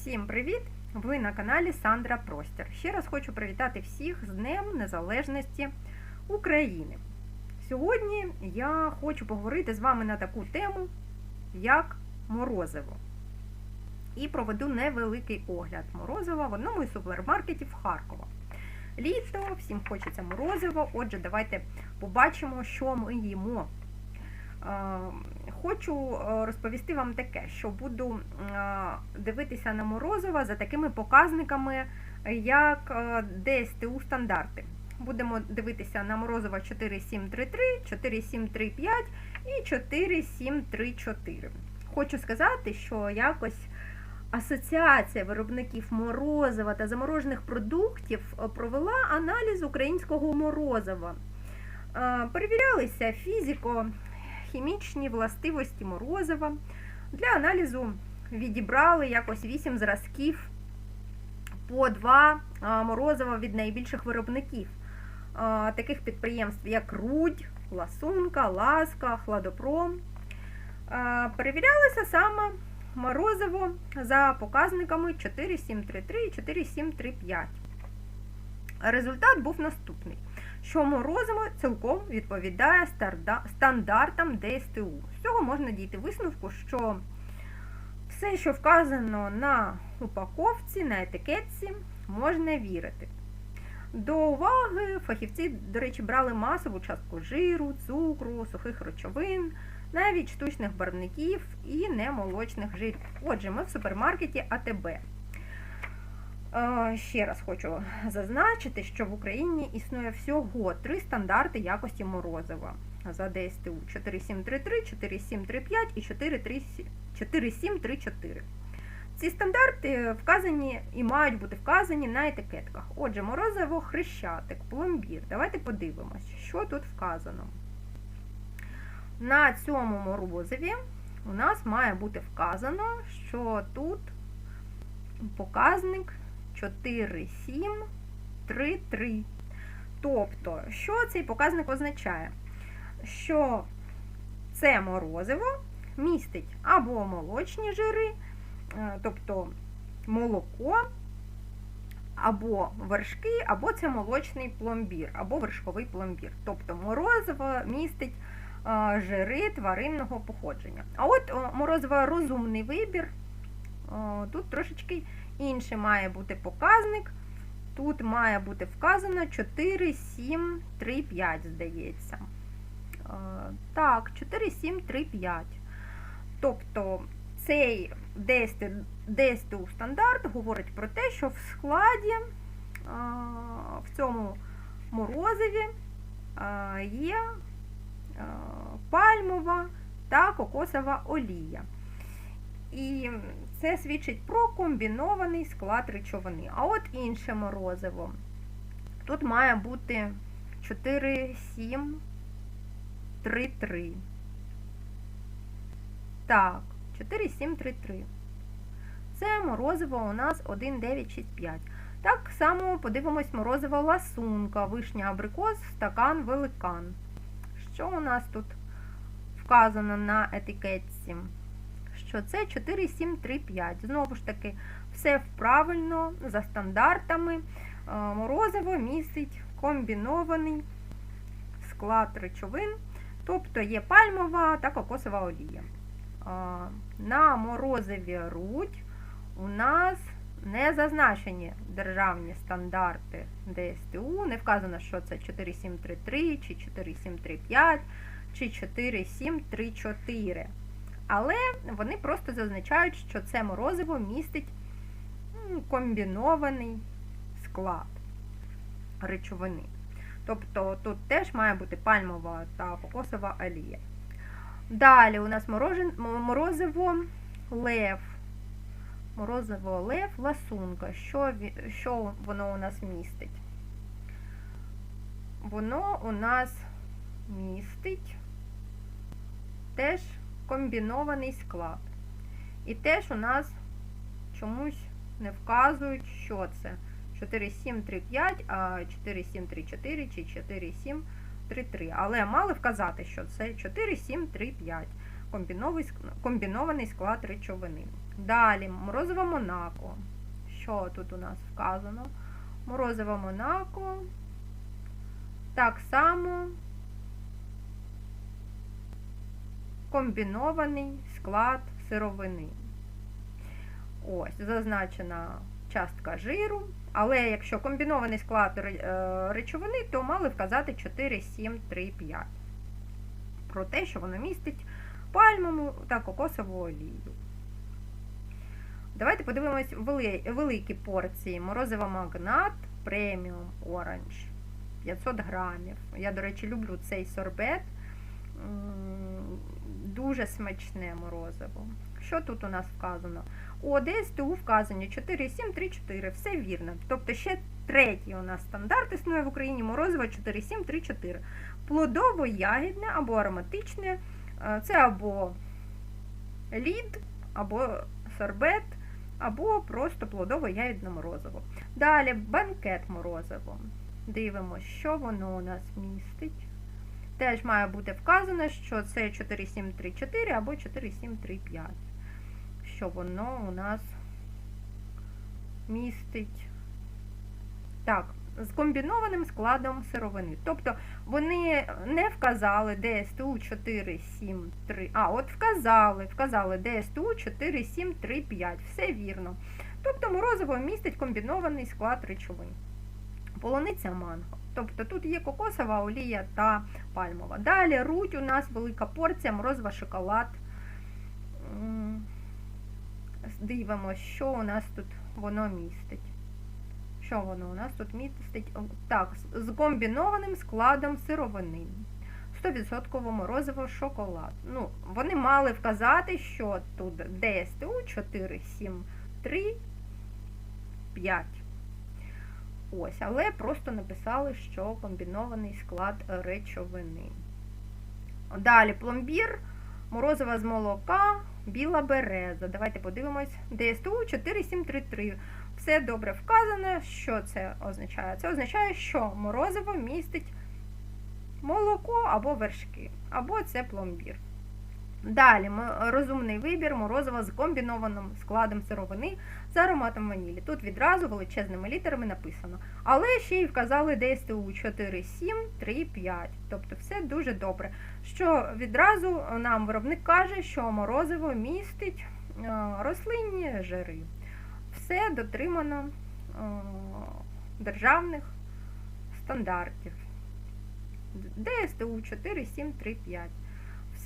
Всім привіт! Ви на каналі Сандра Простір. Ще раз хочу привітати всіх з Днем Незалежності України. Сьогодні я хочу поговорити з вами на таку тему, як морозиво. І проведу невеликий огляд морозива в одному із супермаркетів Харкова. Літо, всім хочеться морозиво. Отже, давайте побачимо, що ми їмо. Е, Хочу е, розповісти вам таке, що буду е, дивитися на морозива за такими показниками, як ДСТУ стандарти. Будемо дивитися на морозива 4733, 4735 і 4734. Хочу сказати, що якось Асоціація виробників морозива та заморожених продуктів провела аналіз українського морозива. Перевірялися фізико хімічні властивості морозива. Для аналізу відібрали якось 8 зразків по 2 морозива від найбільших виробників, таких підприємств, як Рудь, Ласунка, Ласка, Хладопром. Перевірялося саме морозиво за показниками 4733 і 4735. Результат був наступний що морозиво цілком відповідає стандартам ДСТУ. З цього можна дійти висновку, що все, що вказано на упаковці, на етикетці, можна вірити. До уваги фахівці, до речі, брали масову частку жиру, цукру, сухих речовин, навіть штучних барвників і немолочних жирів. Отже, ми в супермаркеті АТБ. Ще раз хочу зазначити, що в Україні існує всього три стандарти якості морозива за ДСТУ 4733, 4735 і 4734. Ці стандарти вказані і мають бути вказані на етикетках. Отже, морозиво хрещатик, пломбір. Давайте подивимось, що тут вказано. На цьому морозиві у нас має бути вказано, що тут показник 4, 7, 3, 3. Тобто, що цей показник означає? Що це морозиво містить або молочні жири, е, тобто молоко, або вершки, або це молочний пломбір, або вершковий пломбір. Тобто морозиво містить е, жири тваринного походження. А от морозиво розумний вибір, тут трошечки інший має бути показник. Тут має бути вказано 4, 7, 3, 5, здається. Так, 4, 7, 3, 5. Тобто цей ДСТУ стандарт говорить про те, що в складі в цьому морозиві є пальмова та кокосова олія. І це свідчить про комбінований склад речовини. А от інше морозиво. Тут має бути 4, 7, 3, 3. Так, 4, 7, 3, 3. Це морозиво у нас 1, 9, 6, 5. Так само подивимось морозиво ласунка, вишня абрикос, стакан великан. Що у нас тут вказано на етикетці? Що це 4735. Знову ж таки, все правильно, за стандартами. Е, морозиво містить комбінований склад речовин, тобто є пальмова та кокосова олія. Е, на морозиві рудь у нас не зазначені державні стандарти ДСТУ, не вказано, що це 4733 чи 4735 чи 4734. Але вони просто зазначають, що це морозиво містить комбінований склад речовини. Тобто тут теж має бути пальмова та кокосова олія. Далі у нас морозиво лев. Морозиво лев, ласунка. Що, що воно у нас містить? Воно у нас містить теж комбінований склад. І теж у нас чомусь не вказують, що це 4735, а 4734 чи 4733. Але мали вказати, що це 4735 комбінований склад речовини. Далі морозиво Монако. Що тут у нас вказано? Морозиво Монако. Так само комбінований склад сировини. Ось, зазначена частка жиру. Але якщо комбінований склад речовини, то мали вказати 4, 7, 3, 5. Про те, що воно містить пальмову та кокосову олію. Давайте подивимось вели- великі порції. Морозиво магнат преміум оранж 500 грамів. Я, до речі, люблю цей сорбет. Дуже смачне морозиво. Що тут у нас вказано? У ДСТУ вказані 4,734, все вірно. Тобто ще третій у нас стандарт існує в Україні морозиво 4734. Плодово-ягідне або ароматичне. Е, Це або лід, або сорбет, або просто плодово-ягідне морозиво. Далі банкет морозиво. Дивимося, що воно у нас містить. Теж має бути вказано, що це 4734 або 4735. Що воно у нас містить. Так, з комбінованим складом сировини. Тобто вони не вказали ДСТУ 473. А, от вказали, вказали ДСТУ 4735. Все вірно. Тобто морозиво містить комбінований склад речовин. Полуниця манго. Тобто тут є кокосова олія та пальмова. Далі руть у нас велика порція, морозива шоколад. Дивимося, що у нас тут воно містить. Що воно у нас тут містить? Так, з- комбінованим складом сировини. 100% морозиво шоколад. Ну, вони мали вказати, що тут ДСТУ 4, 7, 3, 5. Ось, але просто написали, що комбінований склад речовини. Далі пломбір, морозива з молока, біла береза. Давайте подивимось. ДСТУ 4733. Все добре вказано. Що це означає? Це означає, що морозиво містить молоко або вершки, або це пломбір. Далі розумний вибір морозива з комбінованим складом сировини з ароматом ванілі. Тут відразу величезними літерами написано. Але ще й вказали ДСТУ 4, 7, 3, 5. Тобто все дуже добре. Що відразу нам виробник каже, що морозиво містить е, рослинні жири. Все дотримано е, державних стандартів. ДСТУ 4, 7, 3, 5.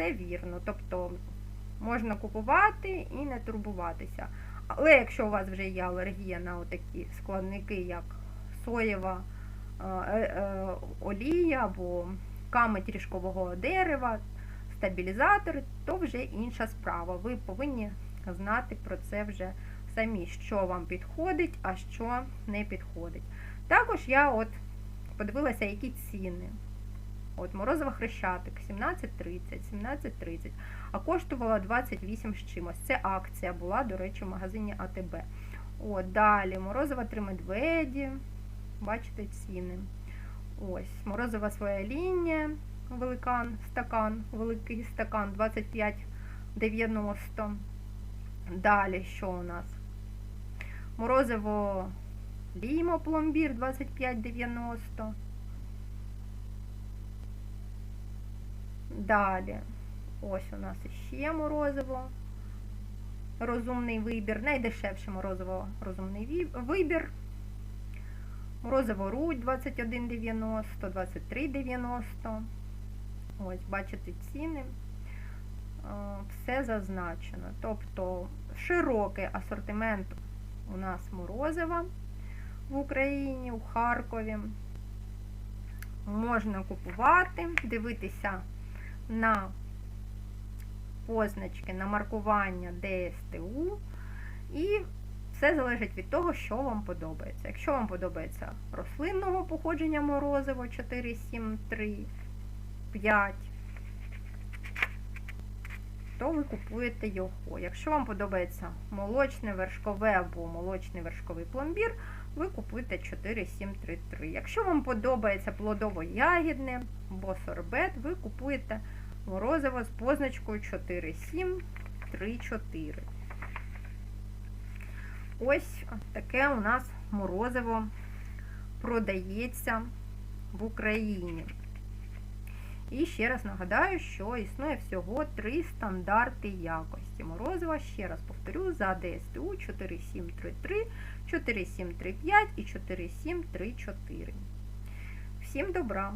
Все вірно. Тобто можна купувати і не турбуватися. Але якщо у вас вже є алергія на такі складники, як соєва е, е, олія або камедь ріжкового дерева, стабілізатор, то вже інша справа. Ви повинні знати про це вже самі, що вам підходить, а що не підходить. Також я от подивилася, які ціни. От морозова хрещатик 17,30, 17,30, а коштувала 28 з чимось. Це акція була, до речі, в магазині АТБ. От, далі морозова три медведі. Бачите ціни. Ось, морозова своя лінія, великан, стакан, великий стакан 25,90. Далі що у нас? Морозиво лімо пломбір 25,90. Далі, ось у нас іще морозиво. Розумний вибір. Найдешевше морозиво розумний вибір. Морозиво рудь 21,90, 23,90. Ось, бачите ціни. Все зазначено. Тобто широкий асортимент у нас морозива в Україні, у Харкові. Можна купувати, дивитися на позначки, на маркування ДСТУ. І все залежить від того, що вам подобається. Якщо вам подобається рослинного походження морозиво 4, 7, 3, 5, то ви купуєте його. Якщо вам подобається молочне вершкове або молочний вершковий пломбір, ви купуєте 4733. Якщо вам подобається плодово-ягідне або сорбет, ви купуєте морозиво з позначкою 4734. ось таке у нас морозиво продається в Україні. І ще раз нагадаю, що існує всього три стандарти якості. Морозива, ще раз повторю, за ДСТУ 4733, 4735 і 4734. Всім добра!